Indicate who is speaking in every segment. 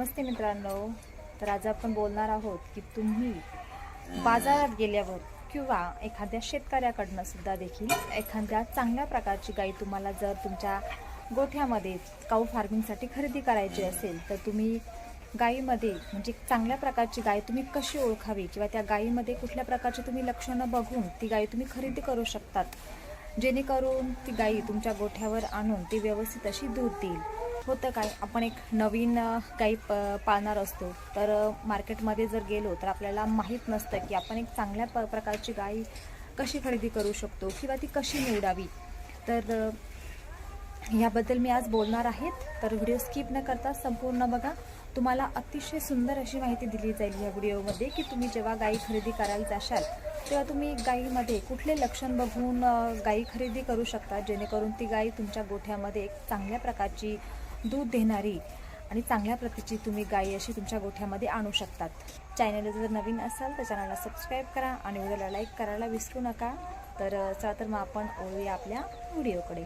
Speaker 1: नमस्ते मित्रांनो. तर आज आपण बोलणार आहोत की तुम्ही बाजारात गेल्यावर किंवा एखाद्या शेतकऱ्याकडनं सुद्धा देखील एखाद्या चांगल्या प्रकारची गाई तुम्हाला जर तुमच्या गोठ्यामध्ये काऊ फार्मिंगसाठी खरेदी करायची असेल तर तुम्ही गाईमध्ये म्हणजे चांगल्या प्रकारची गाय तुम्ही कशी ओळखावी किंवा त्या गायीमध्ये कुठल्या प्रकारची तुम्ही लक्षणं बघून ती गाय तुम्ही खरेदी करू शकतात? जेणेकरून ती गाई तुमच्या गोठ्यावर आणून ती व्यवस्थित अशी दूध देईल. होतं काय? आपण एक नवीन काही गाई प पाळणार असतो. तर मार्केटमध्ये जर गेलो तर आपल्याला माहीत नसतं की आपण एक चांगल्या प प्रकारची गाई कशी खरेदी करू शकतो किंवा ती कशी निवडावी. तर याबद्दल मी आज बोलणार आहेत तर व्हिडिओ स्किप न करता संपूर्ण बघा. तुम्हाला अतिशय सुंदर अशी माहिती दिली जाईल या व्हिडिओमध्ये की तुम्ही जेव्हा गाई खरेदी करायला जाशाल तेव्हा तुम्ही गाईमध्ये कुठले लक्षण बघून गाई खरेदी करू शकता जेणेकरून ती गाई तुमच्या गोठ्यामध्ये एक चांगल्या प्रकारची दूध देणारी आणि चांगल्या प्रतीची तुम्ही गाई अशी तुमच्या गोठ्यामध्ये आणू शकतात. चॅनल जर नवीन असाल तर चॅनलला सबस्क्राईब करा आणि व्हिडिओला लाईक करायला विसरू नका. तर चला तर मग आपण ओळूया आपल्या व्हिडिओकडे.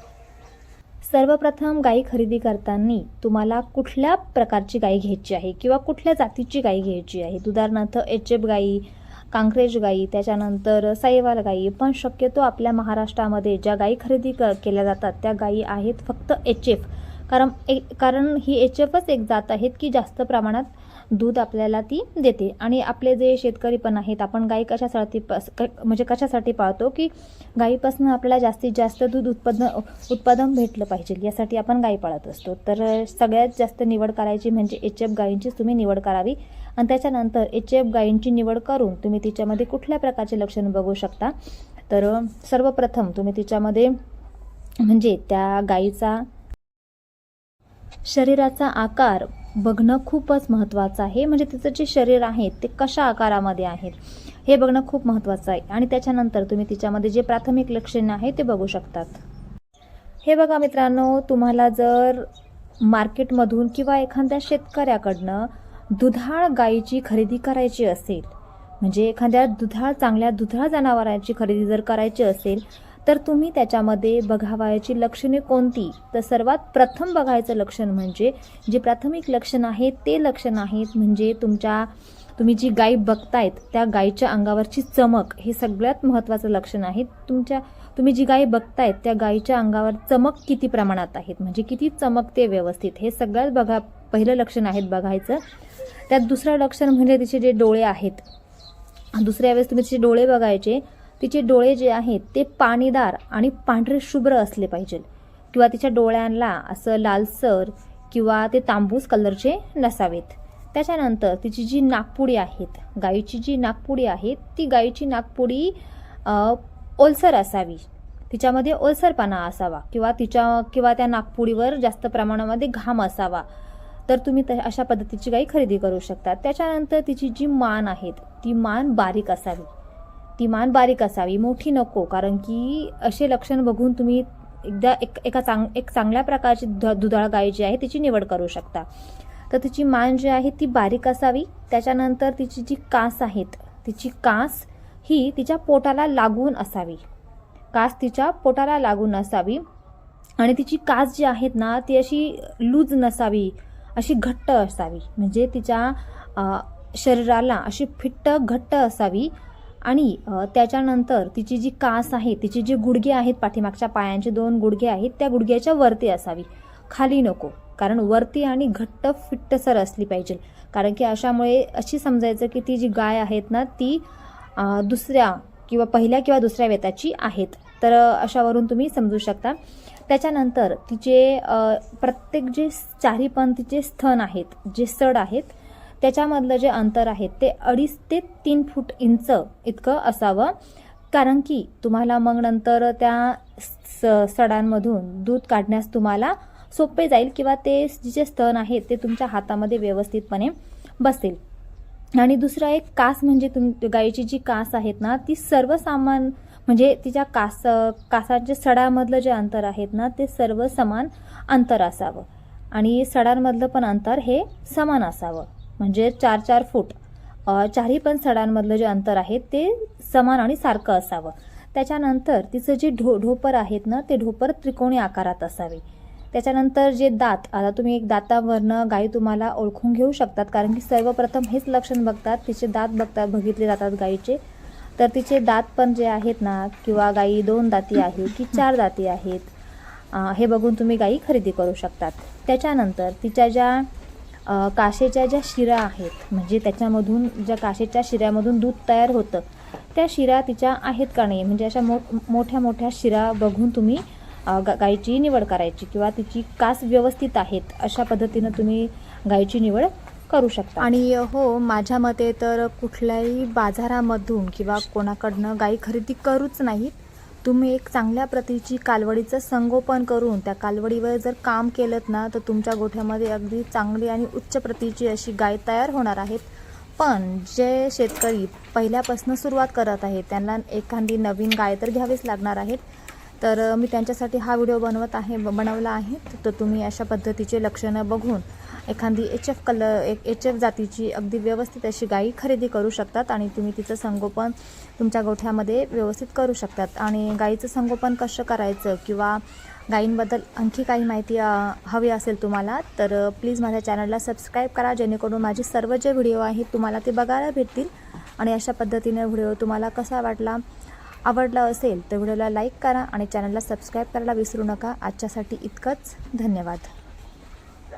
Speaker 1: सर्वप्रथम गाई खरेदी करताना तुम्हाला कुठल्या प्रकारची गाई घ्यायची आहे किंवा कुठल्या जातीची गाई घ्यायची आहे? उदाहरणार्थ एच एफ गाई कांक्रेज गाई त्याच्यानंतर साईवाल गाई पण शक्यतो आपल्या महाराष्ट्रामध्ये ज्या गाई खरेदी क केल्या जातात त्या गाई आहेत फक्त एच एफ कारण ए कारण ही एच एफच एक जात आहेत की जास्त प्रमाणात दूध आपल्याला ती देते. आणि आपले जे शेतकरी पण आहेत आपण गाई कशासाठी पस म्हणजे कशासाठी पाळतो की गाईपासून आपल्याला जास्तीत जास्त दूध उत्पादन उत्पादन भेटलं पाहिजे. यासाठी आपण गाई पाळत असतो. तर सगळ्यात जास्त निवड करायची म्हणजे एच एफ गायींचीच तुम्ही निवड करावी. आणि त्याच्यानंतर एच एफ गायींची निवड करून तुम्ही तिच्यामध्ये कुठल्या प्रकारचे लक्षण बघू शकता? तर सर्वप्रथम तुम्ही तिच्यामध्ये म्हणजे त्या गाईचा शरीराचा आकार बघणं खूपच महत्त्वाचं आहे. म्हणजे तिचं जे शरीर आहे ते कशा आकारामध्ये आहेत हे बघणं खूप महत्त्वाचं आहे. आणि त्याच्यानंतर तुम्ही तिच्यामध्ये जे प्राथमिक लक्षणे आहे ते बघू शकतात. हे बघा मित्रांनो तुम्हाला जर मार्केटमधून किंवा एखाद्या शेतकऱ्याकडनं दुधाळ गायीची खरेदी करायची असेल म्हणजे एखाद्या दुधाळ चांगल्या दुधाळ जनावरांची खरेदी जर करायची असेल तर तुम्ही त्याच्यामध्ये बघावायची लक्षणे कोणती? तर सर्वात प्रथम बघायचं लक्षण म्हणजे जे प्राथमिक लक्षण आहे ते लक्षण आहेत म्हणजे तुमच्या तुम्ही जी गाय बघतायत त्या गायीच्या अंगावरची चमक हे सगळ्यात महत्त्वाचं लक्षण आहे तुमच्या तुम्ही जी गाय बघतायत त्या गायीच्या अंगावर चमक किती प्रमाणात आहेत? म्हणजे किती चमकते व्यवस्थित? हे सगळ्यात बघा पहिलं लक्षण आहेत बघायचं. त्यात दुसरं लक्षण म्हणजे तिचे जे डोळे आहेत. दुसऱ्या वेळेस तुम्ही तिचे डोळे बघायचे. तिचे डोळे जे आहेत ते पाणीदार आणि पांढरे शुभ्र असले पाहिजे. किंवा तिच्या डोळ्यांना असं लालसर किंवा ते तांबूस कलरचे नसावेत. त्याच्यानंतर तिची जी नागपुडी आहेत गाईची जी नागपुडी आहे ती गाईची नागपुडी ओलसर असावी. तिच्यामध्ये ओलसरपणा असावा किंवा तिच्या किंवा त्या नागपुडीवर जास्त प्रमाणामध्ये घाम असावा. तर तुम्ही त अशा पद्धतीची गाई खरेदी करू शकता. त्याच्यानंतर तिची जी मान आहेत ती मान बारीक असावी. ती मान बारीक असावी मोठी नको. कारण की असे लक्षण बघून तुम्ही एकदा एक एका चांग एक चांगल्या प्रकारची द दुधाळ गाय जी आहे तिची निवड करू शकता. तर तिची मान जी आहे ती बारीक असावी. त्याच्यानंतर तिची जी कास आहेत तिची कास ही तिच्या पोटाला लागून असावी. कास तिच्या पोटाला लागून असावी. आणि तिची कास जी आहेत ना ती अशी लूज नसावी अशी घट्ट असावी. म्हणजे तिच्या शरीराला अशी फिट्ट घट्ट असावी. आणि त्याच्यानंतर तिची जी कास आहे तिची जी गुडघे आहेत पाठीमागच्या पायांचे दोन गुडघे आहेत त्या गुडघ्याच्या वरती असावी. खाली नको कारण वरती आणि घट्ट फिट्टसर असली पाहिजे. कारण की अशामुळे अशी समजायचं की ती जी गाय आहेत ना ती दुसऱ्या किंवा पहिल्या किंवा दुसऱ्या वेताची आहेत. तर अशावरून तुम्ही समजू शकता. त्याच्यानंतर तिचे प्रत्येक जे चारी पण तिचे स्थन आहेत जे सड आहेत त्याच्यामधलं जे अंतर आहे ते अडीच ते तीन फूट इंच इतकं असावं. कारण की तुम्हाला मग नंतर त्या स सडांमधून दूध काढण्यास तुम्हाला सोपे जाईल किंवा ते जे स्तन आहेत ते तुमच्या हातामध्ये व्यवस्थितपणे बसेल. आणि दुसरं एक कास म्हणजे तुम गायीची जी कास आहेत ना ती सर्वसामान म्हणजे तिच्या कास कासाच्या सडामधलं जे अंतर आहेत ना ते सर्व समान अंतर असावं. आणि सडांमधलं पण अंतर हे समान असावं. म्हणजे चार चार फूट चारही पण सडांमधलं जे अंतर आहे ते समान आणि सारखं असावं. त्याच्यानंतर तिचं जे ढो ढोपर आहेत ना ते ढोपर त्रिकोणी आकारात असावे. त्याच्यानंतर जे दात आता तुम्ही एक दातावरनं गाई तुम्हाला ओळखून घेऊ शकतात कारण की सर्वप्रथम हेच लक्षण बघतात तिचे दात बघतात बघितले जातात गाईचे. तर तिचे दात पण जे आहेत ना किंवा गाई दोन दाती आहे की चार दाती आहेत हे बघून तुम्ही गाई खरेदी करू शकतात. त्याच्यानंतर तिच्या ज्या काशेच्या ज्या शिरा आहेत म्हणजे त्याच्यामधून ज्या काशेच्या शिऱ्यामधून दूध तयार होतं त्या शिरा तिच्या आहेत का नाही? म्हणजे अशा मो मोठ्या मोठ्या शिरा बघून तुम्ही गा गायीची निवड करायची किंवा तिची कास व्यवस्थित आहेत अशा पद्धतीनं तुम्ही गायीची निवड करू शकता. आणि हो माझ्या मते तर कुठल्याही बाजारामधून किंवा कोणाकडनं गायी खरेदी करूच नाहीत तुम्ही एक चांगल्या प्रतीची कालवडीचं संगोपन करून त्या कालवडीवर जर काम केलं ना तर तुमच्या गोठ्यामध्ये अगदी चांगली आणि उच्च प्रतीची अशी गाय तयार होणार आहेत. पण जे शेतकरी पहिल्यापासून सुरुवात करत आहेत त्यांना एखादी नवीन गाय तर घ्यावीच लागणार आहेत. तर मी त्यांच्यासाठी हा व्हिडिओ बनवत आहे ब- बनवला आहे. तर तुम्ही अशा पद्धतीचे लक्षणं बघून एखादी एच एफ कलर एक एच एफ जातीची अगदी व्यवस्थित अशी गाई खरेदी करू शकतात आणि तुम्ही तिचं संगोपन तुमच्या गोठ्यामध्ये व्यवस्थित करू शकतात. आणि गाईचं संगोपन कसं करायचं किंवा गायींबद्दल आणखी काही माहिती हवी असेल तुम्हाला तर प्लीज माझ्या चॅनलला सबस्क्राईब करा जेणेकरून माझे सर्व जे व्हिडिओ आहेत तुम्हाला ते बघायला भेटतील. आणि अशा पद्धतीने व्हिडिओ तुम्हाला कसा वाटला आवडला असेल तर व्हिडिओला लाईक करा आणि चॅनलला सबस्क्राईब करायला विसरू नका. आजच्यासाठी इतकंच. धन्यवाद.